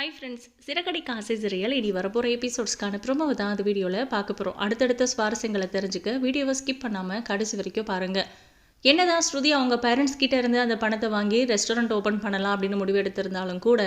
Hi friends சிறகடி காசை சிறியல் இனி வரப்போகிற எபிசோட்ஸ்க்கான ப்ரோமோ தான் அந்த வீடியோவில் பார்க்க போகிறோம் அடுத்தடுத்த சுவாரஸ்யங்களை தெரிஞ்சுக்க வீடியோவை ஸ்கிப் பண்ணாமல் கடைசி வரைக்கும் பாருங்கள் என்னதான் ஸ்ருதி அவங்க பேரண்ட்ஸ் கிட்ட இருந்து அந்த பணத்தை வாங்கி ரெஸ்டாரண்ட் ஓப்பன் பண்ணலாம் அப்படின்னு முடிவு எடுத்திருந்தாலும் கூட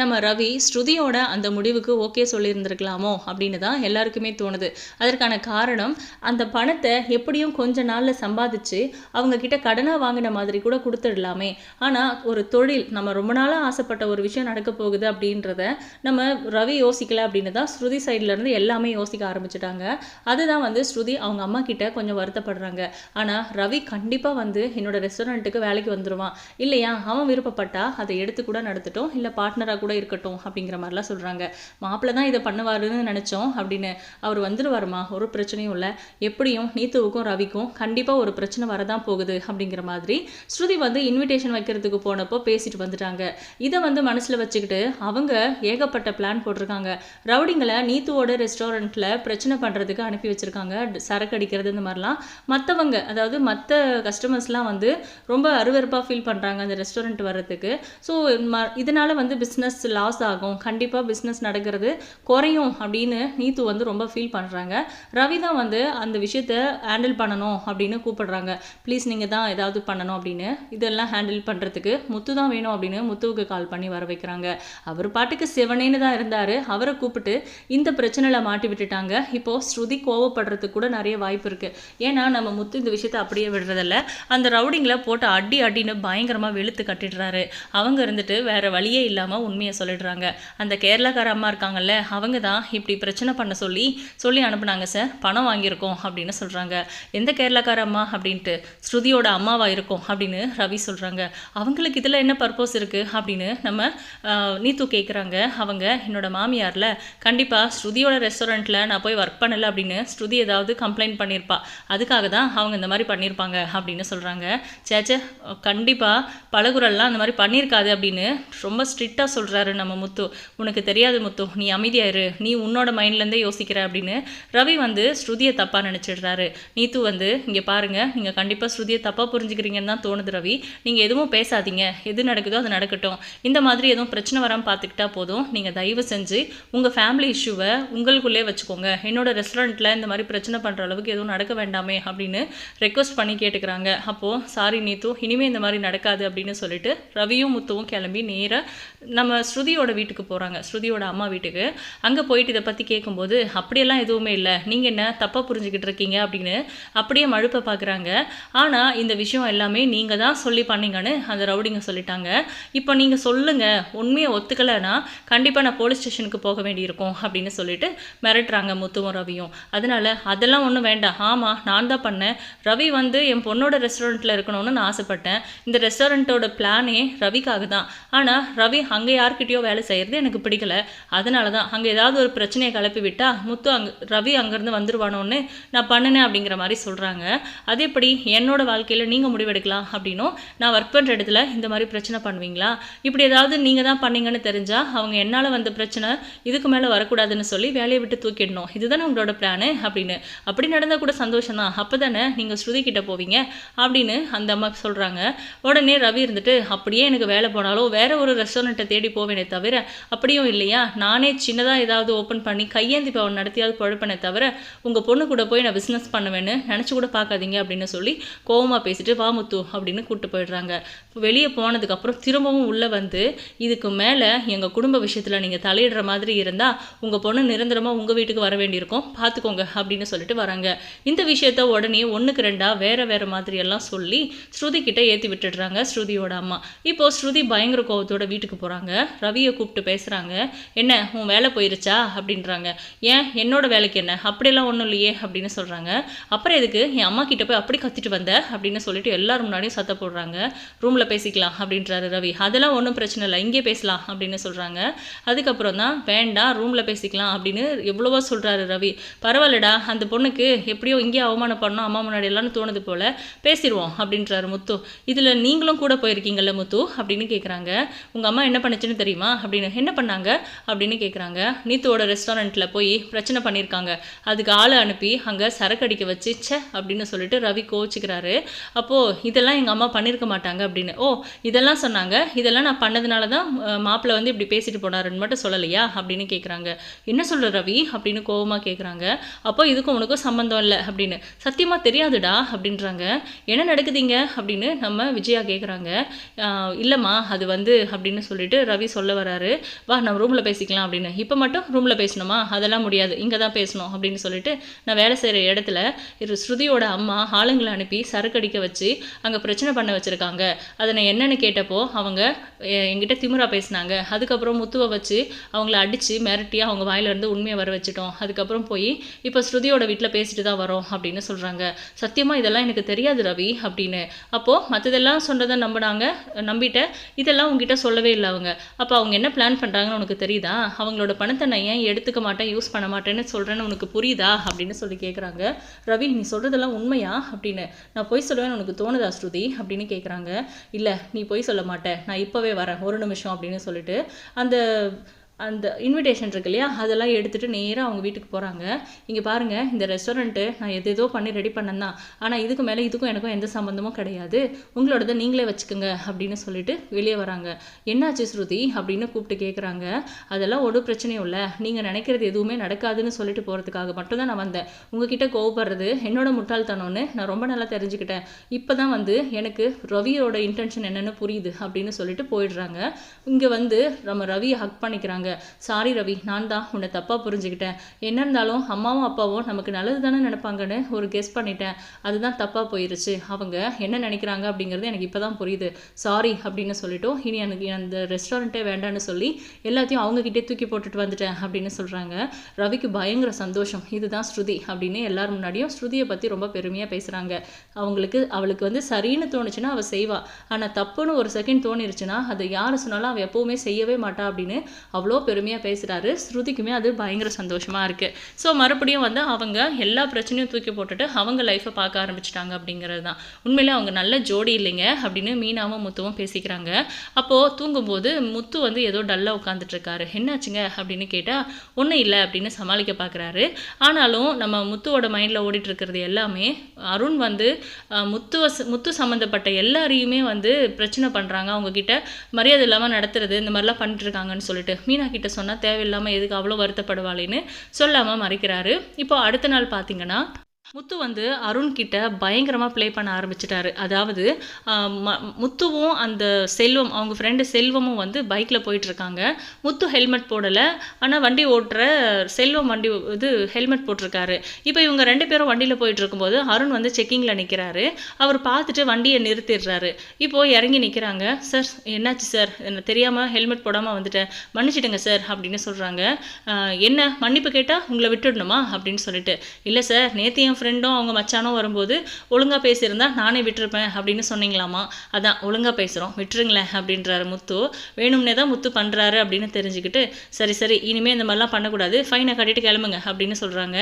நம்ம ரவி ஸ்ருதியோட அந்த முடிவுக்கு ஓகே சொல்லியிருந்திருக்கலாமோ அப்படின்னு தான் எல்லாருக்குமே தோணுது. அதற்கான காரணம் அந்த பணத்தை எப்படியும் கொஞ்ச நாளில் சம்பாதிச்சு அவங்க கிட்ட கடனாக வாங்கின மாதிரி கூட கொடுத்துடலாமே. ஆனால் ஒரு தொழில் நம்ம ரொம்ப நாளாக ஆசைப்பட்ட ஒரு விஷயம் நடக்க போகுது அப்படின்றத நம்ம ரவி யோசிக்கல அப்படின்னு தான் ஸ்ருதி சைட்லேருந்து எல்லாமே யோசிக்க ஆரம்பிச்சிட்டாங்க. அதுதான் வந்து ஸ்ருதி அவங்க அம்மா கிட்ட கொஞ்சம் வருத்தப்படுறாங்க. ஆனால் ரவி கண்டிப்பாக வந்து என்னோட ரெஸ்டாரண்ட்டுக்கு வேலைக்கு வந்துடுவான் இல்லையா? அவன் விருப்பப்பட்டா அதை எடுத்து கூட நடத்தட்டும் இல்லை பார்ட்னராக கூட இருக்கட்டும் அப்படிங்கிற மாதிரிலாம் சொல்கிறாங்க மாப்பிள்ளை தான் இதை பண்ணுவாருன்னு நினச்சோம் அப்படின்னு அவர் வந்துடுவாருமா ஒரு பிரச்சனையும் இல்லை. எப்படியும் நீத்துவுக்கும் ரவிக்கும் கண்டிப்பாக ஒரு பிரச்சனை வரதான் போகுது அப்படிங்கிற மாதிரி ஸ்ருதி வந்து இன்விடேஷன் வைக்கிறதுக்கு போனப்போ பேசிட்டு வந்துட்டாங்க. இதை வந்து மனசில் வச்சுக்கிட்டு அவங்க ஏகப்பட்ட பிளான் போட்டிருக்காங்க. ரவுடிங்களை நீத்துவோட ரெஸ்டாரண்ட்டில் பிரச்சனை பண்ணுறதுக்கு அனுப்பி வச்சுருக்காங்க. சரக்கு அடிக்கிறது இந்த மாதிரிலாம். மற்றவங்க அதாவது மற்ற கஸ்டமர்ஸ்லாம் வந்து ரொம்ப அருவருப்பாக ஃபீல் பண்ணுறாங்க அந்த ரெஸ்டாரண்ட் வர்றதுக்கு. ஸோ இதனால் வந்து பிஸ்னஸ் லாஸ் ஆகும். கண்டிப்பாக பிஸ்னஸ் நடக்கிறது குறையும் அப்படின்னு நீத்து வந்து ரொம்ப ஃபீல் பண்ணுறாங்க ரவி தான் வந்து அந்த விஷயத்த ஹேண்டில் பண்ணணும் அப்படின்னு கூப்பிடுறாங்க. ப்ளீஸ் நீங்கள் தான் ஏதாவது பண்ணணும் அப்படின்னு. இதெல்லாம் ஹேண்டில் பண்ணுறதுக்கு முத்து தான் வேணும் அப்படின்னு முத்துவுக்கு கால் பண்ணி வர வைக்கிறாங்க. அவர் பாட்டுக்கு சிவனேன்னு தான் இருந்தார். அவரை கூப்பிட்டு இந்த பிரச்சனையில் மாட்டி விட்டுட்டாங்க. இப்போது ஸ்ருதி கோவப்படுறதுக்கு கூட நிறைய வாய்ப்பு இருக்குது ஏன்னா நம்ம முத்து இந்த விஷயத்தை அப்படியே விடுறதில்ல. அந்த ரவுடிங்களை போட்டு அடி அடின்னு பயங்கரமாக வெளுத்து கட்டிடுறாரு. அவங்க இருந்துட்டு வேற வழியே இல்லாமல் உண்மையை சொல்லிடுறாங்க. அந்த கேரளாக்கார அம்மா இருக்காங்கல்ல அவங்க தான் இப்படி பிரச்சனை பண்ண சொல்லி சொல்லி அனுப்புனாங்க சார் பணம் வாங்கியிருக்கோம் அப்படின்னு சொல்கிறாங்க எந்த கேரளாக்கார அம்மா? அப்படின்ட்டு ஸ்ருதியோட அம்மாவா இருக்கும் அப்படின்னு ரவி சொல்கிறாங்க அவங்களுக்கு இதில் என்ன பர்பஸ் இருக்குது அப்படின்னு நம்ம நீத்து கேட்குறாங்க அவங்க என்னோட மாமியாரில் கண்டிப்பாக ஸ்ருதியோட ரெஸ்டாரண்ட்டில் நான் போய் ஒர்க் பண்ணலை அப்படின்னு ஸ்ருதி ஏதாவது கம்ப்ளைண்ட் பண்ணியிருப்பா. அதுக்காக தான் அவங்க இந்த மாதிரி பண்ணியிருப்பாங்க அப்படின்னு சொல்கிறாங்க சேச்சே கண்டிப்பாக பழகுறல்லாம் அந்த மாதிரி பண்ணியிருக்காது அப்படின்னு ரொம்ப ஸ்ட்ரிக்டாக சொல்கிறாரு நம்ம முத்து. உனக்கு தெரியாது முத்து நீ அமைதியாயிரு நீ உன்னோட மைண்ட்லேருந்தே யோசிக்கிற அப்படின்னு ரவி வந்து ஸ்ருதியை தப்பாக நினச்சிடுறாரு. நீத்து வந்து இங்கே பாருங்கள் நீங்கள் கண்டிப்பாக ஸ்ருதியை தப்பாக புரிஞ்சுக்கிறீங்கன்னு தான் தோணுது ரவி. நீங்கள் எதுவும் பேசாதீங்க எது நடக்குதோ அது நடக்கட்டும். இந்த மாதிரி எதுவும் பிரச்சனை வராமல் பார்த்துக்கிட்டா போதும். நீங்கள் தயவு செஞ்சு உங்கள் ஃபேமிலி இஷ்யூவை உங்களுக்குள்ளே வச்சுக்கோங்க. என்னோட ரெஸ்டாரண்ட்டில் இந்த மாதிரி பிரச்சனை பண்ணுற அளவுக்கு எதுவும் நடக்க வேண்டாமே அப்படின்னு ரெக்வஸ்ட் பண்ணி கேட்டுக்கிறாங்க. அப்போது சாரி நீத்து இனிமேல் இந்த மாதிரி நடக்காது அப்படின்னு சொல்லிட்டு ரவியும் முத்துவும் கிளம்பி நேராக நம்ம ஸ்ருதியோட வீட்டுக்கு போகிறாங்க ஸ்ருதியோட அம்மா வீட்டுக்கு. அங்கே போயிட்டு இதை பற்றி கேட்கும்போது அப்படியெல்லாம் எதுவுமே இல்லை. நீங்கள் என்ன தப்பாக புரிஞ்சுக்கிட்டு இருக்கீங்க? அப்படின்னு அப்படியே மழுப்ப பார்க்குறாங்க ஆனால் இந்த விஷயம் எல்லாமே நீங்கள் தான் சொல்லி பண்ணீங்கன்னு அந்த ரவுடிங்க சொல்லிட்டாங்க. இப்போ நீங்கள் சொல்லுங்கள் உண்மையை ஒத்துக்கலைன்னா கண்டிப்பாக நான் போலீஸ் ஸ்டேஷனுக்கு போக வேண்டியிருக்கும் அப்படின்னு சொல்லிட்டு மிரட்டுறாங்க முத்துவும் ரவியும். அதனால அதெல்லாம் ஒன்றும் வேண்டாம். ஆமாம் நான் தான் பண்ணேன். ரவி வந்து என் பொண்ணோட ரெஸ்டாரண்ட்டில் இருக்கணும்னு நான் ஆசைப்பட்டேன். இந்த ரெஸ்டாரண்ட்டோட பிளானே ரவிக்காக தான். ஆனால் ரவி அங்கே யார்கிட்டயோ வேலை செய்கிறது எனக்கு பிடிக்கல. அதனால தான் அங்கே ஏதாவது ஒரு பிரச்சனையை கிளப்பி விட்டால் முத்து அங்கே ரவி அங்கேருந்து வந்துருவானோன்னு நான் பண்ணினேன் அப்படிங்கிற மாதிரி சொல்கிறாங்க அதேபடி என்னோட வாழ்க்கையில் நீங்கள் முடிவெடுக்கலாம் அப்படின்னும் நான் ஒர்க் பண்ணுற இடத்துல இந்த மாதிரி பிரச்சனை பண்ணுவீங்களா? இப்படி ஏதாவது நீங்கள் தான் பண்ணீங்கன்னு தெரிஞ்சால் அவங்க என்னால் வந்த பிரச்சனை இதுக்கு மேலே வரக்கூடாதுன்னு சொல்லி வேலையை விட்டு தூக்கிடணும். இதுதானே உங்களோட பிளானு அப்படின்னு. அப்படி நடந்தால் கூட சந்தோஷம் தான் அப்போ தானே நீங்கள் ஸ்ருதி கிட்ட போவீங்க? அப்படின்னு அந்த அம்மா சொல்கிறாங்க உடனே ரவி இருந்துட்டு அப்படியே எனக்கு வேலை போனாலும் வேற ஒரு ரெஸ்டாரண்ட்டை தேடி போவேனே தவிர அப்படியும் இல்லையா? நானே சின்னதாக ஏதாவது ஓப்பன் பண்ணி கையேந்தி பவன் நடத்தியாவது பழப்பனே தவிர உங்கள் பொண்ணு கூட போய் நான் பிஸ்னஸ் பண்ணுவேன்னு நினச்சி கூட பார்க்காதீங்க அப்படின்னு சொல்லி கோவமாக பேசிட்டு வாமுத்து அப்படின்னு கூப்பிட்டு போயிடுறாங்க. வெளியே போனதுக்கப்புறம் திரும்பவும் உள்ளே வந்து இதுக்கு மேலே எங்கள் குடும்ப விஷயத்தில் நீங்கள் தலையிடுற மாதிரி இருந்தால் உங்கள் பொண்ணு நிரந்தரமாக உங்கள் வீட்டுக்கு வர வேண்டியிருக்கும். பார்த்துக்கோங்க அப்படின்னு சொல்லிட்டு வராங்க. இந்த விஷயத்த உடனே ஒன்றுக்கு ரெண்டாக வேறு வேறு மாதிரி எல்லாம் சொல்லி ஸ்ருதி கிட்டே ஏற்றி விட்டுடுறாங்க ஸ்ருதியோட அம்மா. இப்போ ஸ்ருதி பயங்கர கோபத்தோட வீட்டுக்கு போகிறாங்க ரவியை கூப்பிட்டு பேசுகிறாங்க என்ன உன் வேலை போயிருச்சா? அப்படின்றாங்க. ஏன் என்னோட வேலைக்கு என்ன? அப்படியெல்லாம் ஒன்றும் இல்லையே அப்படின்னு சொல்கிறாங்க அப்புறம் எதுக்கு? என் அம்மா கிட்ட போய் அப்படி கத்திட்டு வந்த? அப்படின்னு சொல்லிட்டு எல்லாரும் முன்னாடியும் சத்த போடுறாங்க. ரூமில் பேசிக்கலாம் அப்படின்றாரு ரவி. அதெல்லாம் ஒன்றும் பிரச்சனை இல்லை இங்கே பேசலாம் அப்படின்னு சொல்கிறாங்க அதுக்கப்புறம் தான் வேண்டாம் ரூமில் பேசிக்கலாம் அப்படின்னு எவ்வளவோ சொல்கிறாரு ரவி. பரவாயில்லடா அந்த பொண்ணுக்கு எப்படியோ இங்கேயே அவமானம் பண்ணோம் அம்மா முன்னாடி எல்லாம்னு தோணுது போல் பேசிடுவோம் அப்படின்றாரு முத்து. இதில் நீங்களும் கூட போயிருக்கீங்கல்ல முத்து? அப்படின்னு கேட்குறாங்க உங்கள் அம்மா என்ன பண்ணுச்சுன்னு தெரியுமா? அப்படின்னு என்ன பண்ணாங்க? அப்படின்னு கேட்குறாங்க நீத்துவோட ரெஸ்டாரண்ட்டில் போய் பிரச்சனை பண்ணியிருக்காங்க அதுக்கு ஆளை அனுப்பி அங்கே சரக்கு அடிக்க வச்சு அப்படின்னு சொல்லிட்டு ரவி கோச்சிக்கிறாரு அப்போது இதெல்லாம் எங்கள் அம்மா பண்ணியிருக்க மாட்டாங்க அப்படின்னு. ஓ இதெல்லாம் சொன்னாங்க. இதெல்லாம் நான் பண்ணதுனால தான் மாப்பிள்ளை வந்து இப்படி பேசிட்டு போனாருன்னு மட்டும் சொல்லலையா? அப்படின்னு கேட்குறாங்க என்ன சொல்ற ரவி? அப்படின்னு கோவமாக கேட்குறாங்க அப்போ இதுக்கும் உனக்கும் சம்மந்தம் இல்லை அப்படின்னு. சத்தியமாக தெரியாதுடா அப்படின்றாங்க. என்ன நடக்குதுங்க? அப்படின்னு நம்ம விஜயா கேட்குறாங்க இல்லைம்மா அது வந்து அப்படின்னு சொல்லிட்டு ரவி சொல்ல வராரு. வா நம்ம ரூமில் பேசிக்கலாம் அப்படின்னு. இப்போ மட்டும் ரூமில் பேசணுமா? அதெல்லாம் முடியாது. இங்கே தான் பேசணும் அப்படின்னு சொல்லிட்டு நான் வேலை செய்கிற இடத்துல ஸ்ருதியோட அம்மா ஆளுங்களை அனுப்பி சரக்கு அடிக்க வச்சு அங்கே பிரச்சனை பண்ண வச்சுருக்காங்க. அதை நான் என்னென்னு கேட்டப்போ அவங்க எ- என்கிட்ட திமிரா பேசினாங்க. அதுக்கப்புறம் முத்துவை வச்சு அவங்கள அடித்து மிரட்டி அவங்க வாயிலிருந்து உண்மையை வர வச்சுட்டோம். அதுக்கப்புறம் போய் இப்போ ஸ்ருதியோட வீட்டில் பேசிட்டு தான் வரோம் அப்படின்னு சொல்கிறாங்க சத்தியமாக இதெல்லாம் எனக்கு தெரியாது ரவி அப்படின்னு. அப்போது மற்றதெல்லாம் சொன்னதை நம்பினாங்க நம்பிட்டேன் இதெல்லாம் உங்ககிட்ட சொல்லவே இல்லை அவங்க. அப்போ அவங்க என்ன பிளான் பண்ணுறாங்கன்னு உனக்கு தெரியுதா? அவங்களோட பணத்தை நான் ஏன் எடுத்துக்க மாட்டேன் யூஸ் பண்ண மாட்டேன்னு சொல்கிறேன்னு உனக்கு புரியுதா? அப்படின்னு சொல்லி கேட்குறாங்க ரவி நீ சொல்கிறதெல்லாம் உண்மையா? அப்படின்னு. நான் பொய் சொல்லுவேன்னு உனக்கு தோணுதா ஸ்ருதி? அப்படின்னு கேட்குறாங்க இல்லை நீ பொய் சொல்ல மாட்டேன் நான் இப்போவே வரேன். ஒரு நிமிஷம் அப்படின்னு சொல்லிட்டு அந்த அந்த இன்விடேஷன் இருக்கு இல்லையா? அதெல்லாம் எடுத்துகிட்டு நேராக அவங்க வீட்டுக்கு போகிறாங்க இங்கே பாருங்கள் இந்த ரெஸ்டாரண்ட்டு நான் எது ஏதோ பண்ணி ரெடி பண்ணேன் தான். ஆனால் இதுக்கு மேலே இதுக்கும் எனக்கும் எந்த சம்மந்தமும் கிடையாது. உங்களோடதை நீங்களே வச்சுக்கோங்க அப்படின்னு சொல்லிட்டு வெளியே வராங்க. என்னாச்சு ஸ்ருதி? அப்படின்னு கூப்பிட்டு கேட்குறாங்க அதெல்லாம் ஒரு பிரச்சனையும் இல்லை. நீங்கள் நினைக்கிறது எதுவுமே நடக்காதுன்னு சொல்லிட்டு போகிறதுக்காக மட்டும்தான் நான் வந்தேன். உங்ககிட்ட கோவப்படுறது என்னோட முட்டாள்தனம்னு நான் ரொம்ப நல்லா தெரிஞ்சுக்கிட்டேன். இப்போ தான் வந்து எனக்கு ரவியோட இன்டென்ஷன் என்னென்னு புரியுது அப்படின்னு சொல்லிட்டு போயிடுறாங்க. இங்கே வந்து நம்ம ரவியை ஹக் பண்ணிக்கிறாங்க. சாரி ரவி நான் தான் உன்னை தப்பாக புரிஞ்சுக்கிட்டேன். என்ன இருந்தாலும் அம்மாவும் அப்பாவும் நமக்கு நல்லது தானே நினைப்பாங்கன்னு ஒரு கெஸ் பண்ணிட்டேன். அதுதான் தப்பாக போயிருச்சு. அவங்க என்ன நினைக்கிறாங்க அப்படிங்கிறது எனக்கு இப்போ தான் புரியுது. சாரி அப்படின்னு சொல்லிட்டோம் இனி எனக்கு அந்த ரெஸ்டாரண்ட்டே வேண்டான்னு சொல்லி எல்லாத்தையும் அவங்கக்கிட்டே தூக்கி போட்டுட்டு வந்துட்டேன் அப்படின்னு சொல்கிறாங்க ரவிக்கு பயங்கர சந்தோஷம். இதுதான் ஸ்ருதி அப்படின்னு எல்லார் முன்னாடியும் ஸ்ருதியை பற்றி ரொம்ப பெருமையாக பேசுகிறாங்க அவங்களுக்கு அவளுக்கு வந்து சரின்னு தோணுச்சுன்னா அவள் செய்வாள் ஆனால் தப்புன்னு ஒரு செகண்ட் தோணிருச்சுன்னா அதை யார் சொன்னாலும் அவள் எப்போவுமே செய்யவே மாட்டா அப்படின்னு அவ்வளோ பெருமையாக பேசுகிறாரு ஸ்ருதிக்குமே அது பயங்கர சந்தோஷமாக இருக்குது ஸோ மறுபடியும் வந்து அவங்க எல்லா பிரச்சனையும் தூக்கி போட்டுட்டு அவங்க லைஃப்பை பார்க்க ஆரம்பிச்சிட்டாங்க அப்படிங்கிறது தான். உண்மையிலே அவங்க நல்ல ஜோடி இல்லைங்க அப்படின்னு மீனாவும் முத்துவும் பேசிக்கிறாங்க. அப்போது தூங்கும்போது முத்து வந்து ஏதோ டல்லாக உட்காந்துட்ருக்காரு என்னாச்சுங்க? அப்படின்னு கேட்டால் ஒன்றும் இல்லை அப்படின்னு சமாளிக்க பார்க்குறாரு ஆனாலும் நம்ம முத்துவோட மைண்டில் ஓடிட்டு இருக்கிறது எல்லாமே அருண் வந்து முத்துவ முத்து சம்மந்தப்பட்ட எல்லாரையுமே வந்து பிரச்சனை பண்ணுறாங்க அவங்கக்கிட்ட மரியாதை இல்லாமல் நடத்துறது இந்த மாதிரிலாம் பண்ணிட்டு இருக்காங்கன்னு சொல்லிட்டு. மீனா கிட்ட சொன்னால் தேவையில்லாமல் எதுக்கு அவ்வளோ வருத்தப்படுவாளேன்னு சொல்லாமல் மறைக்கிறாரு. இப்போ அடுத்த நாள் பார்த்தீங்கன்னா முத்து வந்து அருண் கிட்ட பயங்கரமாக ப்ளே பண்ண ஆரம்பிச்சிட்டாரு. அதாவது ம- முத்துவும் அந்த செல்வம் அவங்க ஃப்ரெண்டு செல்வமும் வந்து பைக்கில் போயிட்டுருக்காங்க முத்து ஹெல்மெட் போடலை. ஆனால் வண்டி ஓட்டுற செல்வம் வண்டி இது ஹெல்மெட் போட்டிருக்காரு. இப்போ இவங்க ரெண்டு பேரும் வண்டியில் போயிட்டு இருக்கும்போது அருண் வந்து செக்கிங்கில் நிற்கிறாரு அவர் பார்த்துட்டு வண்டியை நிறுத்திடுறாரு. இப்போது இறங்கி நிற்கிறாங்க சார் என்னாச்சு சார்? என்ன தெரியாமல் ஹெல்மெட் போடாமல் வந்துட்டேன். மன்னிச்சிடுங்க சார் அப்படின்னு சொல்கிறாங்க என்ன? மன்னிப்பு கேட்டால் உங்களை விட்டுடணுமா? அப்படின்னு சொல்லிட்டு. இல்லை சார் நேற்று என் ஃப்ரெண்டும் அவங்க மச்சானும் வரும்போது ஒழுங்காக பேசியிருந்தா நானே விட்டுருப்பேன் அப்படின்னு சொன்னீங்களாமா அதான் ஒழுங்காக பேசுகிறோம் விட்டுருங்களேன் அப்படின்றாரு முத்து. வேணும்னே தான் முத்து பண்ணுறாரு அப்படின்னு தெரிஞ்சுக்கிட்டு சரி சரி இனிமேல் இந்த மாதிரிலாம் பண்ணக்கூடாது ஃபைனை கட்டிட்டு கிளம்புங்க அப்படின்னு சொல்கிறாங்க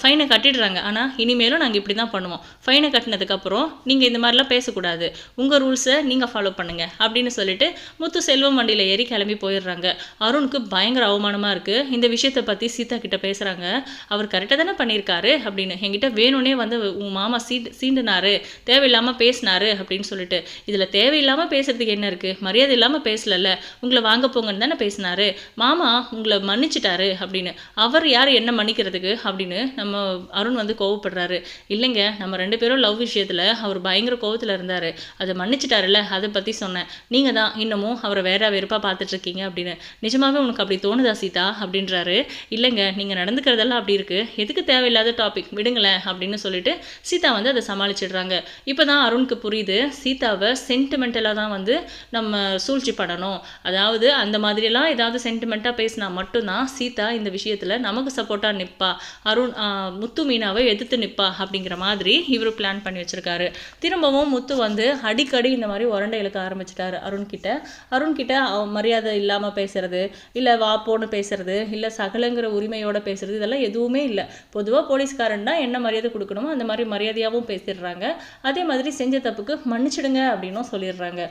ஃபைனை கட்டிடுறாங்க. ஆனால் இனிமேலும் நாங்கள் இப்படி தான் பண்ணுவோம். ஃபைனை கட்டினதுக்கப்புறம் நீங்கள் இந்த மாதிரிலாம் பேசக்கூடாது. உங்கள் ரூல்ஸை நீங்கள் ஃபாலோ பண்ணுங்க அப்படின்னு சொல்லிட்டு முத்து செல்வம் வண்டியில் ஏறி கிளம்பி போயிடுறாங்க. அருணுக்கு பயங்கர அவமானமாக இருக்குது இந்த விஷயத்தை பற்றி சீதா கிட்ட பேசுகிறாங்க அவர் கரெக்டாக தானே பண்ணியிருக்காரு அப்படின்னு என்கிட்ட வேணும்னே வந்து உன் மாமா சீண்டு சீண்டுனாரு தேவையில்லாமல் பேசினாரு அப்படின்னு சொல்லிட்டு இதில் தேவையில்லாமல் பேசுறதுக்கு என்ன இருக்குது மரியாதை இல்லாமல் பேசலல்ல உங்களை வாங்க போங்கன்னு தானே பேசினாரு. மாமா உங்களை மன்னிச்சிட்டாரு அப்படின்னு. அவர் யார் என்ன மன்னிக்கிறதுக்கு அப்படின்னு நம்ம அருண் வந்து கோவப்படுறாரு. இல்லைங்க நம்ம ரெண்டு பேரும் லவ் விஷயத்தில் அவர் பயங்கர கோவத்தில் இருந்தார். அதை மன்னிச்சிட்டாருல்ல அதை பற்றி சொன்னேன். நீங்கள் தான் இன்னமும் அவரை வேற வெறுப்பாக பார்த்துட்டு இருக்கீங்க அப்படின்னு. நிஜமாவே உனக்கு அப்படி தோணுதா சீதா? அப்படின்றாரு. இல்லைங்க நீங்கள் நடந்துக்கிறதெல்லாம் அப்படி இருக்குது எதுக்கு தேவையில்லாத டாபிக் விடுங்களேன். அப்படின்னு சொல்லிட்டு சீதா வந்து அதை சமாளிச்சிடுறாங்க. இப்போ தான் அருணுக்கு புரியுது. சீதாவை சென்டிமெண்டலாக தான் வந்து நம்ம சூழ்ச்சி பண்ணணும் அதாவது அந்த மாதிரிலாம் ஏதாவது சென்டிமெண்ட்டாக பேசினா மட்டும்தான் சீதா இந்த விஷயத்தில் நமக்கு சப்போர்ட்டாக நிற்பா அருண் முத்து மீனாவை எதிர்த்து நிற்பா அப்படிங்கிற மாதிரி இவர் பிளான் பண்ணி வச்சிருக்காரு. திரும்பவும் முத்து வந்து அடிக்கடி இந்த மாதிரி உரண்டை இழுக்க ஆரம்பிச்சிட்டாரு அருண்கிட்ட. அருண்கிட்ட அவ- மரியாதை இல்லாமல் பேசுறது இல்லை வா போன்னு பேசுறது இல்லை சகலங்கிற உரிமையோட பேசுறது இதெல்லாம் எதுவுமே இல்லை. பொதுவாக போலீஸ்காரன்னா என்ன என்ன மரியாதை கொடுக்கணுமோ அந்த மாதிரி மரியாதையாகவும் பேசிடுறாங்க. அதே மாதிரி செஞ்ச தப்புக்கு மன்னிச்சிடுங்க அப்படின்னும் சொல்லிடுறாங்க.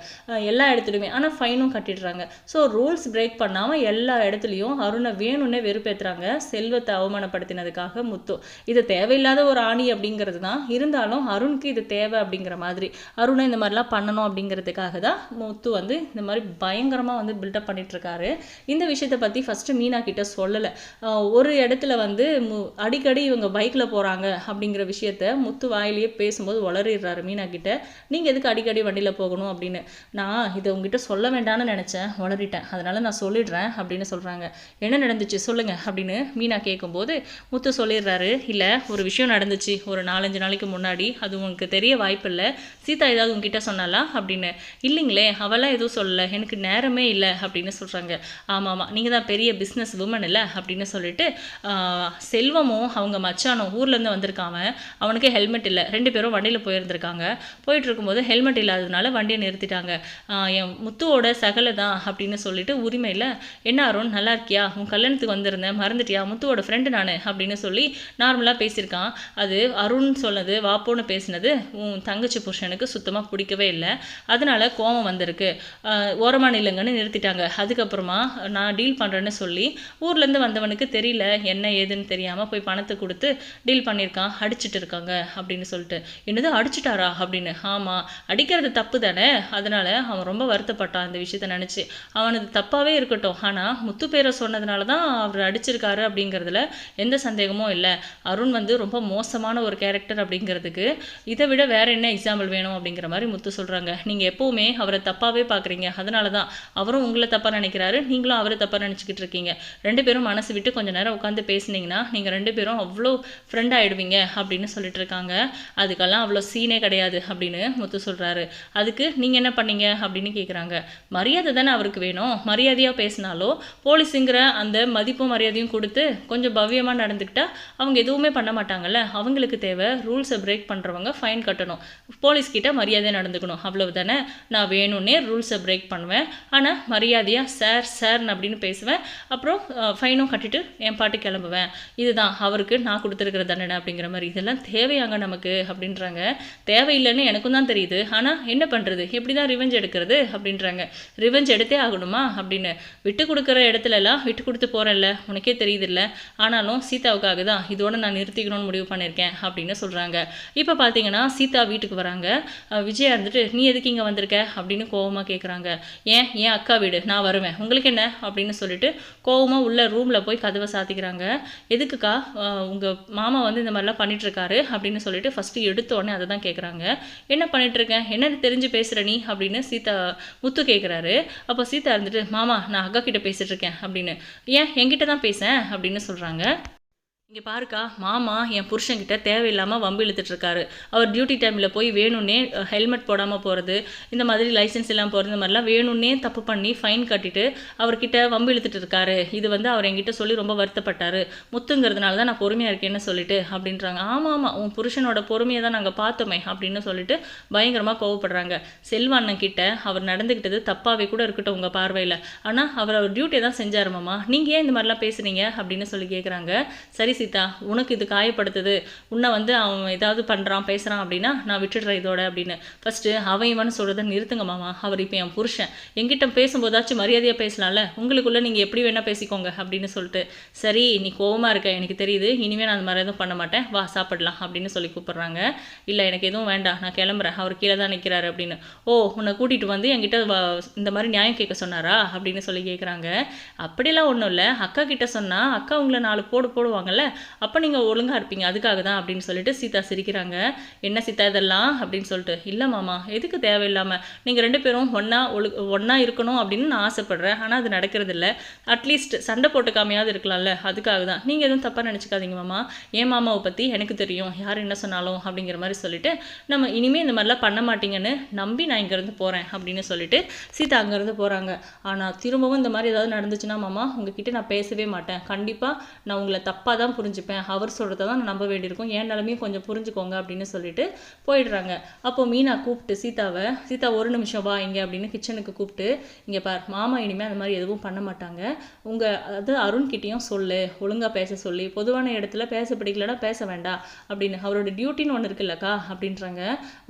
எல்லா இடத்துலையுமே. ஆனால் ஃபைனும் கட்டிடுறாங்க. ஸோ ரூல்ஸ் பிரேக் பண்ணாமல் எல்லா இடத்துலையும் அருணை வேணும்னே வெறுப்பேற்றுறாங்க செல்வத்தை அவமானப்படுத்தினதுக்காக முத்து. இது தேவையில்லாத ஒரு ஆணி அப்படிங்கிறது தான். இருந்தாலும் அருணுக்கு இது தேவை அப்படிங்கிற மாதிரி. அருணை இந்த மாதிரிலாம் பண்ணணும் அப்படிங்கிறதுக்காக தான் முத்து வந்து இந்த மாதிரி பயங்கரமாக வந்து பில்டப் பண்ணிகிட்ருக்காரு இந்த விஷயத்தை பற்றி ஃபஸ்ட்டு மீனா கிட்ட சொல்லலை ஒரு இடத்துல வந்து மு அடிக்கடி இவங்க பைக்கில் போகிறாங்க அப்படிங்கிற விஷயத்த முத்து வாயிலேயே பேசும்போது வளரிடுறாரு மீனா கிட்ட நீங்கள் எதுக்கு அடிக்கடி வண்டியில் போகணும்? அப்படின்னு. நான் இதை உங்ககிட்ட சொல்ல வேண்டாம்னு நினச்சேன். வளரிட்டேன். அதனால நான் சொல்லிடுறேன் அப்படின்னு சொல்கிறாங்க என்ன நடந்துச்சு? சொல்லுங்க அப்படின்னு மீனா கேட்கும்போது முத்து சொல்லிடுறாரு. இல்லை ஒரு விஷயம் நடந்துச்சு. ஒரு நாலஞ்சு நாளைக்கு முன்னாடி. அது உனக்கு தெரிய வாய்ப்பில்லை. சீதா ஏதாவது உங்ககிட்ட சொன்னாலா அப்படின்னு. இல்லைங்களே அவளாம் எதுவும் சொல்லலை. எனக்கு நேரமே இல்லை அப்படின்னு சொல்கிறாங்க ஆமாம் ஆமாம் நீங்கள் தான் பெரிய பிஸ்னஸ் உமன் இல்லை அப்படின்னு சொல்லிட்டு செல்வமும் அவங்க மச்சானும் ஊர்லேருந்து வந்திருக்காங்க அவனுக்கு ஹெல்மெட் இல்லை. ரெண்டு பேரும் வண்டியில் போயிருந்திருக்காங்க. போயிட்டு இருக்கும்போது ஹெல்மெட் இல்லாததுனால வண்டியை நிறுத்திட்டாங்க. என் முத்துவோட சகலை தான் அப்படின்னு சொல்லிட்டு உரிமையில் என்ன அருண் நல்லா இருக்கியா? உன் கல்யாணத்துக்கு வந்திருந்தேன். மறந்துட்டியா? முத்துவோட ஃப்ரெண்டு நான் அப்படின்னு சொல்லி நார்மலாக பேசியிருக்கான். அது அருண் சொன்னது வாப்போன்னு பேசினது உன் தங்கச்சி புருஷனுக்கு சுத்தமாக பிடிக்கவே இல்லை. அதனால கோவம் வந்திருக்கு. ஓரமான இல்லைங்கன்னு நில்லுங்கன்னு நிறுத்திட்டாங்க. அதுக்கப்புறமா நான் டீல் பண்ணுறேன்னு சொல்லி ஊர்லேருந்து வந்தவனுக்கு தெரியல என்ன ஏதுன்னு தெரியாமல் போய் பணத்தை கொடுத்து டீல் இருக்கான் அடிச்சுட்டு இருக்காங்க அப்படின்னு சொல்லிட்டு. என்னது அடிச்சிட்டாரா அப்படின்னு. ஆமாம் அடிக்கிறது தப்பு தானே? அதனால அவன் ரொம்ப வருத்தப்பட்டான் இந்த விஷயத்த நினச்சி. அவனது தப்பாகவே இருக்கட்டும். ஆனால் முத்து பேரை சொன்னதுனால தான் அவர் அடிச்சிருக்காரு அப்படிங்கிறதுல எந்த சந்தேகமும் இல்லை. அருண் வந்து ரொம்ப மோசமான ஒரு கேரக்டர் அப்படிங்கிறதுக்கு இதை விட வேற என்ன எக்ஸாம்பிள் வேணும் அப்படிங்கிற மாதிரி முத்து சொல்கிறாங்க நீங்கள் எப்போவுமே அவரை தப்பாகவே பார்க்குறீங்க அதனால தான் அவரும் உங்களை தப்பாக நினைக்கிறாரு. நீங்களும் அவரை தப்பாக நினச்சிக்கிட்டு இருக்கீங்க. ரெண்டு பேரும் மனசு விட்டு கொஞ்ச நேரம் உட்காந்து பேசுனீங்கன்னா நீங்கள் ரெண்டு பேரும் அவ்வளோ ஃப்ரெண்ட் ஆயிடுவீங்க அப்படின்னு சொல்லிட்டு இருக்காங்க அதுக்கெல்லாம் அவ்வளோ சீனே கிடையாது அப்படின்னு முத்து சொல்கிறாரு அதுக்கு நீங்கள் என்ன பண்ணீங்க அப்படின்னு கேட்குறாங்க மரியாதை தானே அவருக்கு வேணும். மரியாதையாக பேசினாலோ போலீஸுங்கிற அந்த மதிப்பும் மரியாதையும் கொடுத்து கொஞ்சம் பவ்யமாக நடந்துக்கிட்டா அவங்க எதுவுமே பண்ண மாட்டாங்கல்ல. அவங்களுக்கு தேவை ரூல்ஸை பிரேக் பண்ணுறவங்க ஃபைன் கட்டணும். போலீஸ் கிட்ட மரியாதையாக நடந்துக்கணும். அவ்வளவு தானே? நான் வேணும்னே ரூல்ஸை பிரேக் பண்ணுவேன். ஆனால் மரியாதையாக சார் சார்னு அப்படின்னு பேசுவேன். அப்புறம் ஃபைனும் கட்டிட்டு என் பாட்டு கிளம்புவேன். இதுதான் அவருக்கு நான் கொடுத்துருக்கிற தண்டனை அப்படிங்கிற மாதிரி இதெல்லாம் தேவையாங்க நமக்கு அப்படின்றாங்க. தேவையில்லைன்னு எனக்கும் தான் தெரியுது. ஆனால் என்ன பண்ணுறது எப்படி தான் ரிவெஞ்ச் எடுக்கிறது? அப்படின்றாங்க. ரிவெஞ்ச் எடுத்தே ஆகணுமா? அப்படின்னு. விட்டு கொடுக்குற இடத்துல எல்லாம் விட்டு கொடுத்து போகிறேன்ல உனக்கே தெரியுதுல்ல. ஆனாலும் சீதாவுக்காக தான் இதோட நான் நிறுத்திக்கணும்னு முடிவு பண்ணியிருக்கேன் அப்படின்னு சொல்கிறாங்க இப்போ பார்த்தீங்கன்னா சீதா வீட்டுக்கு வராங்க. விஜயா இருந்துட்டு நீ எதுக்கு இங்கே வந்திருக்க? அப்படின்னு கோவமாக கேட்குறாங்க ஏன்? ஏன் அக்கா வீடு? நான் வருவேன். உங்களுக்கு என்ன? அப்படின்னு சொல்லிட்டு கோவமாக உள்ள ரூமில் போய் கதவை சாத்திக்கிறாங்க. எதுக்குக்கா? உங்கள் மாமா வந்து இந்த மாதிரி மாதிரிலாம் பண்ணிட்டுருக்காரு அப்படின்னு சொல்லிட்டு ஃபஸ்ட்டு எடுத்த உடனே அதை தான் கேட்குறாங்க என்ன பண்ணிட்டு இருக்கேன் என்ன தெரிஞ்சு பேசுகிற நீ? அப்படின்னு சீதா முத்து கேட்குறாரு அப்போ சீதா இருந்துட்டு மாமா நான் அக்கா கிட்டே பேசிகிட்ருக்கேன் அப்படின்னு. ஏன்? என்கிட்ட தான் பேசேன் அப்படின்னு சொல்கிறாங்க இங்கே பாருக்கா மாமா என் புருஷன்கிட்ட தேவையில்லாமல் வம்பு இழுத்துட்ருக்காரு. அவர் டியூட்டி டைமில் போய் வேணும்னே ஹெல்மெட் போடாமல் போகிறது இந்த மாதிரி லைசென்ஸ் இல்லாமல் போகிறது இந்த மாதிரிலாம் வேணும்னே தப்பு பண்ணி ஃபைன் கட்டிட்டு அவர்கிட்ட வம்பு இழுத்துட்டு இருக்காரு இது வந்து அவர் என்கிட்ட சொல்லி ரொம்ப வருத்தப்பட்டார். முத்துங்கிறதுனால தான் நான் பொறுமையாக இருக்கேன்னு சொல்லிட்டு அப்படின்றாங்க. ஆமாம் ஆமாம் உன் புருஷனோட பொறுமையை தான் நாங்கள் பார்த்தோமே அப்படின்னு சொல்லிட்டு பயங்கரமாக கோவப்படுறாங்க. செல்வாண்ணன் கிட்ட அவர் நடந்துக்கிட்டது தப்பாகவே கூட இருக்கட்டும் உங்கள் பார்வையில். ஆனால் அவர் அவர் டியூட்டியை தான் செஞ்சாருமாம்மா நீங்கள் ஏன் இந்த மாதிரிலாம் பேசுகிறீங்க அப்படின்னு சொல்லி கேட்குறாங்க சரி சீதா உனக்கு இது காயப்படுத்துது. உன்னை வந்து அவன் ஏதாவது பண்ணுறான் பேசுகிறான் அப்படின்னா நான் விட்டுடுறேன் இதோட அப்படின்னு. ஃபஸ்ட்டு அவன் இவன் சொல்கிறத நிறுத்துங்க மாமா. அவர் இப்போ என் புருஷன். எங்கிட்ட பேசும்போதாச்சும் மரியாதையாக பேசலாம்ல? உங்களுக்குள்ளே நீங்கள் எப்படி வேணால் பேசிக்கோங்க அப்படின்னு சொல்லிட்டு. சரி நீ கோவமாக இருக்க எனக்கு தெரியுது. இனிமேல் நான் அந்த மாதிரி எதுவும் பண்ண மாட்டேன். வா சாப்பிடலாம் அப்படின்னு சொல்லி கூப்பிட்றாங்க. இல்லை எனக்கு எதுவும் வேண்டாம். நான் கிளம்புறேன். அவர் கீழே தான் நிற்கிறாரு அப்படின்னு. ஓ உன்னை கூட்டிகிட்டு வந்து என்கிட்ட வ- இந்த மாதிரி நியாயம் கேட்க சொன்னாரா? அப்படின்னு சொல்லி கேட்குறாங்க அப்படிலாம் ஒன்றும் இல்லை. அக்கா கிட்ட சொன்னால் அக்கா உங்களை நாலு போடு போடுவாங்கல்ல? அப்போ நீங்கள் ஒழுங்காக இருப்பீங்க. அதுக்காக தான் அப்படின்னு சொல்லிட்டு சீதா சிரிக்கிறாங்க. என்ன சீதா இதெல்லாம்? அப்படின்னு சொல்லிட்டு இல்லை மாமா எதுக்கு தேவையில்லாமல் நீங்கள் ரெண்டு பேரும் ஒன்றா ஒழு ஒன்றா இருக்கணும் அப்படின்னு நான் ஆசைப்பட்றேன். ஆனால் அது நடக்கிறது இல்லை அட்லீஸ்ட் சண்டை போட்டுக்காமையாவது இருக்கலாம்ல. அதுக்காக தான். நீங்கள் எதுவும் தப்பாக நினச்சிக்காதீங்க மாமா. என் மாமாவை பற்றி எனக்கு தெரியும். யார் என்ன சொன்னாலும்? அப்படிங்கிற மாதிரி சொல்லிட்டு நம்ம இனிமேல் இந்த மாதிரிலாம் பண்ண மாட்டீங்கன்னு நம்பி நான் இங்கேருந்து போகிறேன் அப்படின்னு சொல்லிட்டு சீதா அங்கேருந்து போகிறாங்க ஆனால் திரும்பவும் இந்த மாதிரி ஏதாவது நடந்துச்சுன்னா மாமா உங்ககிட்ட நான் பேசவே மாட்டேன். கண்டிப்பாக நான் உங்களை தப்பாக தான் புரிஞ்சுப்பேன். அவர் சொல்கிறத தான் நான் நம்ப வேண்டியிருக்கும். என் நிலமையும் கொஞ்சம் புரிஞ்சுக்கோங்க அப்படின்னு சொல்லிட்டு போயிடுறாங்க. அப்போ மீனா கூப்பிட்டு சீதாவை சீதா ஒரு நிமிஷம் வா இங்கே அப்படின்னு கிச்சனுக்கு கூப்பிட்டு இங்கே பார் மாமா இனிமேல் அந்த மாதிரி எதுவும் பண்ண மாட்டாங்க. உங்கள் அது அருண்கிட்டேயும் சொல்லு ஒழுங்காக பேச சொல்லி பொதுவான இடத்துல பேச பிடிக்கலன்னா பேச வேண்டாம் அப்படின்னு. அவரோட டியூட்டின்னு ஒன்று இருக்குல்லக்கா அப்படின்றாங்க.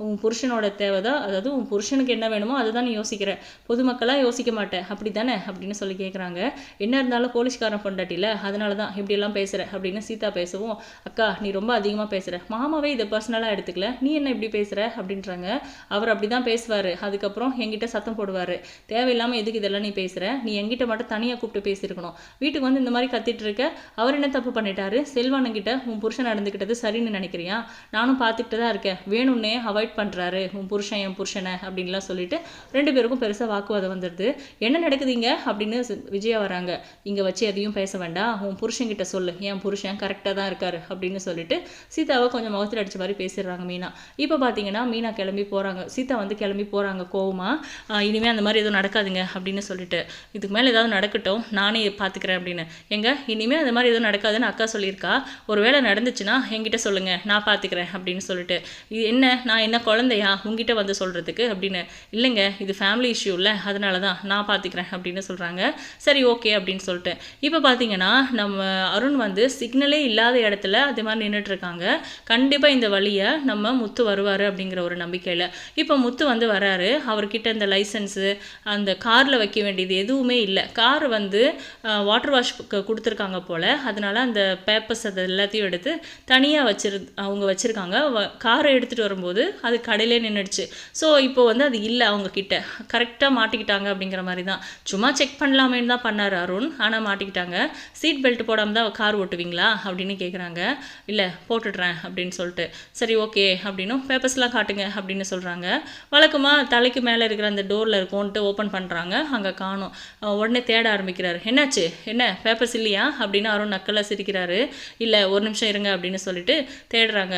உன் புருஷனோட தேவை தான் அதாவது உன் புருஷனுக்கு என்ன வேணுமோ அதுதான் நீ யோசிக்கிற. பொதுமக்களாக யோசிக்க மாட்டேன். அப்படி தானே அப்படின்னு சொல்லி கேட்குறாங்க என்ன இருந்தாலும் போலீஸ்காரன் பொண்டாட்டியில் அதனால தான் இப்படியெல்லாம் பேசுகிற அப்படின்னு. சீதா பேசவும் அக்கா நீ ரொம்ப அதிகமாக பேசுகிற மாமாவே இதை பர்சனலாக எடுத்துக்கல. நீ என்ன இப்படி பேசுகிற அப்படின்றாங்க. அவர் அப்படி தான் பேசுவார். அதுக்கப்புறம் என்கிட்ட சத்தம் போடுவார். தேவையில்லாமல் எதுக்கு இதெல்லாம் நீ பேசுகிற நீ என்கிட்ட மட்டும் தனியாக கூப்பிட்டு பேசியிருக்கணும். வீட்டுக்கு வந்து இந்த மாதிரி கத்திட்டு இருக்க. அவர் என்ன தப்பு பண்ணிட்டாரு? செல்வானுங்கிட்ட உன் புருஷன் நடந்துக்கிட்டது சரின்னு நினைக்கிறியா? நானும் பார்த்துக்கிட்டு தான் இருக்கேன். வேணும்னே அவாய்ட் பண்ணுறாரு உன் புருஷன் என் புருஷனை அப்படின்லாம் சொல்லிட்டு ரெண்டு பேருக்கும் பெருசாக வாக்குவாதம் வந்துடுது. என்ன நடக்குதுங்க அப்படின்னு விஜயா வராங்க. இங்கே வச்சு எதையும் பேச வேண்டாம். உன் புருஷன்கிட்ட சொல்லு. என் புருஷன் கரெக்டாக தான் இருக்காரு அப்படின்னு சொல்லிட்டு சீதாவை கொஞ்சம் முகத்தில் அடித்த மாதிரி பேசிடுறாங்க மீனா. இப்போ பார்த்தீங்கன்னா மீனா கிளம்பி போகிறாங்க சீதா வந்து கிளம்பி போகிறாங்க கோவமாக இனிமேல் அந்த மாதிரி எதுவும் நடக்காதுங்க அப்படின்னு சொல்லிட்டு. இதுக்கு மேலே ஏதாவது நடக்கட்டும். நானே பார்த்துக்கிறேன் அப்படின்னு. எங்க? இனிமேல் அந்த மாதிரி எதுவும் நடக்காதுன்னு அக்கா சொல்லியிருக்கா? ஒருவேளை நடந்துச்சுன்னா என்கிட்ட சொல்லுங்கள் நான் பார்த்துக்கிறேன் அப்படின்னு சொல்லிட்டு. இது என்ன? நான் என்ன குழந்தையா? உங்ககிட்ட வந்து சொல்கிறதுக்கு அப்படின்னு. இல்லைங்க. இது ஃபேமிலி இஷ்யூ இல்லை. அதனால தான் நான் பார்த்துக்கிறேன் அப்படின்னு சொல்கிறாங்க சரி ஓகே அப்படின்னு சொல்லிட்டு. இப்போ பார்த்தீங்கன்னா நம்ம அருண் வந்து சிக்னலே இல்லாத இடத்துல அதே மாதிரி நின்றுட்டு இருக்காங்க கண்டிப்பாக இந்த வழியை நம்ம முத்து வருவார் அப்படிங்கிற ஒரு நம்பிக்கையில். இப்போ முத்து வந்து வராரு. அவர்கிட்ட இந்த லைசன்ஸு அந்த காரில் வைக்க வேண்டியது எதுவுமே இல்லை. கார் வந்து வாட்டர் வாஷ் கொடுத்துருக்காங்க போல். அதனால் அந்த பேப்பர்ஸ் அது எல்லாத்தையும் எடுத்து தனியாக வச்சிரு அவங்க வச்சுருக்காங்க. காரை எடுத்துகிட்டு வரும்போது அது கடையிலே நின்றுடுச்சு ஸோ இப்போ வந்து அது இல்லை அவங்க கிட்ட கரெக்டாக மாட்டிக்கிட்டாங்க அப்படிங்கிற மாதிரி தான் சும்மா செக் பண்ணலாமேன்னு தான் பண்ணார் அருண். ஆனால் மாட்டிக்கிட்டாங்க. சீட் பெல்ட் போடாமல் தான் கார் ஓட்டுவீங்களா? அப்படின்னு கேட்குறாங்க இல்லை போட்டுடுறேன் அப்படின்னு சொல்லிட்டு. சரி ஓகே அப்படின்னும் பேப்பர்ஸ்லாம் காட்டுங்க அப்படின்னு சொல்கிறாங்க வழக்கமாக தலைக்கு மேலே இருக்கிற அந்த டோரில் இருக்கும்ன்ட்டு ஓப்பன் பண்ணுறாங்க அங்கே காணும். உடனே தேட ஆரம்பிக்கிறாரு. என்னாச்சு? என்ன பேப்பர்ஸ் இல்லையா? அப்படின்னு அருண் நக்கலாக சிரிக்கிறாரு. இல்லை ஒரு நிமிஷம் இருங்க அப்படின்னு சொல்லிட்டு தேடுறாங்க.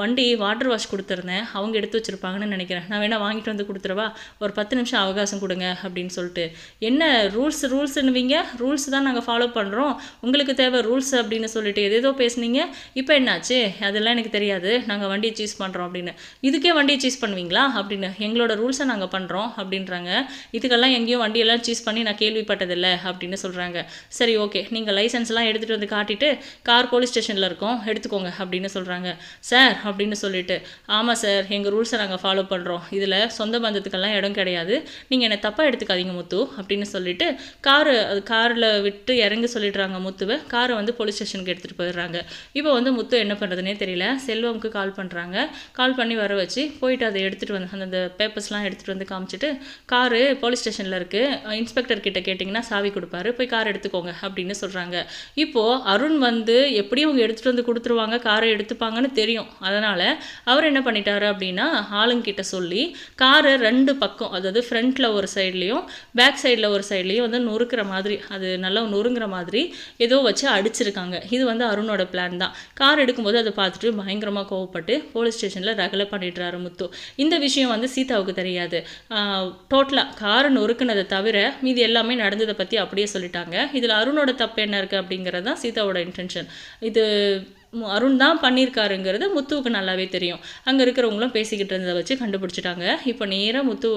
வண்டி வாட்டர் வாஷ் கொடுத்துருந்தேன். அவங்க எடுத்து வச்சுருப்பாங்கன்னு நினைக்கிறேன். நான் வேணால் வாங்கிட்டு வந்து கொடுத்துருவா ஒரு பத்து நிமிஷம் அவகாசம் கொடுங்க அப்படின்னு சொல்லிட்டு. என்ன ரூல்ஸ் ரூல்ஸ்ன்னுவீங்க ரூல்ஸ் தான் நாங்கள் ஃபாலோ பண்ணுறோம் உங்களுக்கு தேவை ரூல்ஸ் அப்படி அப்படின்னு சொல்லிட்டு எதேதோ பேசுனீங்க. இப்போ என்னாச்சு? அதெல்லாம் எனக்கு தெரியாது. நாங்கள் வண்டியை சீஸ் பண்ணுறோம் அப்படின்னு. இதுக்கே வண்டியை சீஸ் பண்ணுவீங்களா? அப்படின்னு. எங்களோட ரூல்ஸை நாங்கள் பண்ணுறோம் அப்படின்றாங்க. இதுக்கெல்லாம் எங்கேயும் வண்டியெல்லாம் சீஸ் பண்ணி நான் கேள்விப்பட்டதில்லை அப்படின்னு சொல்கிறாங்க சரி ஓகே. நீங்கள் லைசன்ஸ்லாம் எடுத்துகிட்டு வந்து காட்டிட்டு கார் போலீஸ் ஸ்டேஷனில் இருக்கோம். எடுத்துக்கோங்க அப்படின்னு சொல்கிறாங்க சார் அப்படின்னு சொல்லிட்டு. ஆமாம் சார். எங்கள் ரூல்ஸை நாங்கள் ஃபாலோ பண்ணுறோம் இதில் சொந்த பந்தத்துக்கெல்லாம் இடம் கிடையாது. நீங்கள் என்னை தப்பாக எடுத்துக்காதீங்க முத்து அப்படின்னு சொல்லிட்டு காரு அது காரில் விட்டு இறங்க சொல்லிடுறாங்க முத்துவை. காரை வந்து போலீஸ் ஸ்டேஷனுக்கு எடுத்துகிட்டு போயிடுறாங்க. இப்போ வந்து முத்து என்ன பண்ணுறதுனே தெரியல. செல்வம்க்கு கால் பண்ணுறாங்க கால் பண்ணி வர வச்சு போயிட்டு அதை எடுத்துகிட்டு வந்து அந்த- பேப்பர்ஸ்லாம் எடுத்துகிட்டு வந்து காமிச்சிட்டு காரு போலீஸ் ஸ்டேஷனில் இருக்குது இன்ஸ்பெக்டர் கிட்ட கேட்டிங்கன்னா சாவி கொடுப்பாரு. போய் கார் எடுத்துக்கோங்க அப்படின்னு சொல்கிறாங்க இப்போது அருண் வந்து எப்படியும் அவங்க எடுத்துகிட்டு வந்து கொடுத்துருவாங்க காரை எடுத்துப்பாங்கன்னு தெரியும். அதனால் அவர் என்ன பண்ணிட்டாரு அப்படின்னா ஆளுங்கிட்ட சொல்லி காரை ரெண்டு பக்கம் அதாவது ஃப்ரண்ட்டில் ஒரு சைட்லேயும் பேக் சைடில் ஒரு சைட்லேயும் வந்து நொறுக்கிற மாதிரி அது நல்லா நொறுங்குற மாதிரி ஏதோ வச்சு அடிச்சிருக்காங்க. இது வந்து அருணோட பிளான் தான். கார் எடுக்கும்போது அதை பார்த்துட்டு பயங்கரமாக கோவப்பட்டு போலீஸ் ஸ்டேஷனில் ரகலை பண்ணிடுறாரு முத்து. இந்த விஷயம் வந்து சீதாவுக்கு தெரியாது. டோட்டலாக காரை நொறுக்குனதை தவிர மீதி எல்லாமே நடந்ததை பற்றி அப்படியே சொல்லிட்டாங்க. இதில் அருணோட தப்பு என்ன இருக்குது அப்படிங்கிறது தான் சீதாவோட இன்டென்ஷன் இது அருண் தான் பண்ணியிருக்காருங்கிறது முத்துவுக்கு நல்லாவே தெரியும். அங்கே இருக்கிறவங்களும் பேசிக்கிட்டு இருந்ததை வச்சு கண்டுபிடிச்சிட்டாங்க. இப்போ நேராக முத்து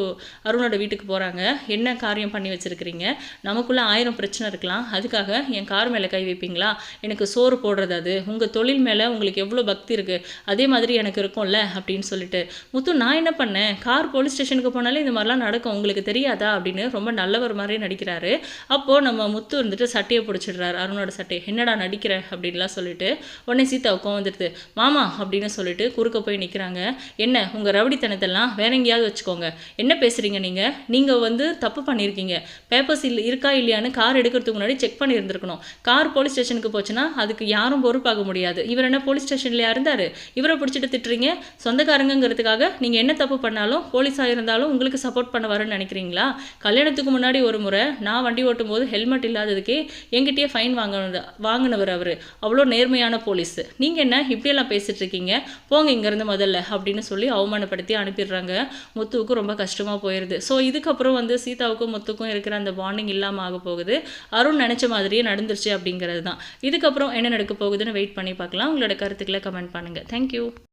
அருணோட வீட்டுக்கு போகிறாங்க என்ன காரியம் பண்ணி வச்சுருக்கிறீங்க? நமக்குள்ளே ஆயிரம் பிரச்சனை இருக்கலாம். அதுக்காக என் கார் மேலே கை வைப்பீங்களா? எனக்கு சோறு போடுறது அது. உங்கள் தொழில் மேலே உங்களுக்கு எவ்வளோ பக்தி இருக்குது அதே மாதிரி எனக்கு இருக்கும்ல அப்படின்னு சொல்லிட்டு. முத்து நான் என்ன பண்ணேன்? கார் போலீஸ் ஸ்டேஷனுக்கு போனாலே இந்த மாதிரிலாம் நடக்கும். உங்களுக்கு தெரியாதா? அப்படின்னு ரொம்ப நல்லவர் மாதிரியே நடிக்கிறாரு. அப்போது நம்ம முத்து வந்துட்டு சட்டையை பிடிச்சிடுறாரு. அருணோட சட்டையை. என்னடா நடிக்கிற? அப்படின்லாம் சொல்லிட்டு உடனே சீதாவுக்கும் வந்துடுது. மாமா அப்படின்னு சொல்லிட்டு குறுக்க போய் நிற்கிறாங்க என்ன உங்கள் ரவடித்தனத்தெல்லாம் வேற எங்கேயாவது வச்சுக்கோங்க. என்ன பேசுகிறீங்க நீங்கள் நீங்கள் வந்து தப்பு பண்ணியிருக்கீங்க. பேப்பர்ஸ் இல்லை இருக்கா இல்லையான்னு கார் எடுக்கிறதுக்கு முன்னாடி செக் பண்ணியிருந்துருக்கணும். கார் போலீஸ் ஸ்டேஷனுக்கு போச்சுன்னா அதுக்கு யாரும் பொறுப்பாக முடியாது. இவர் என்ன போலீஸ் ஸ்டேஷன்லையா இருந்தார்? இவரை பிடிச்சிட்டு திட்டுறீங்க? சொந்தக்காரங்கிறதுக்காக நீங்கள் என்ன தப்பு பண்ணாலும் போலீஸாக இருந்தாலும் உங்களுக்கு சப்போர்ட் பண்ண வரேன்னு நினைக்கிறீங்களா? கல்யாணத்துக்கு முன்னாடி ஒரு முறை நான் வண்டி ஓட்டும் போது ஹெல்மெட் இல்லாததுக்கே என்கிட்டயே ஃபைன் வாங்கினது வாங்கினவர் அவர். அவ்வளோ நேர்மையான போலீஸ். பேசு நீங்கள் என்ன இப்படியெல்லாம் பேசிட்டு இருக்கீங்க போங்க இங்கேருந்து முதல்ல அப்படின்னு சொல்லி அவமானப்படுத்தி அனுப்பிடுறாங்க. முத்துவுக்கும் ரொம்ப கஷ்டமாக போயிடுது ஸோ இதுக்கப்புறம் வந்து சீதாவுக்கும் முத்துக்கும் இருக்கிற அந்த பாண்டிங் இல்லாமல் ஆக போகுது. அருண் நினச்ச மாதிரியே நடந்துருச்சு அப்படிங்கிறது தான். இதுக்கப்புறம் என்ன நடக்க போகுதுன்னு வெயிட் பண்ணி பார்க்கலாம். உங்களோட கருத்துக்களை கமெண்ட் பண்ணுங்கள் தேங்க்யூ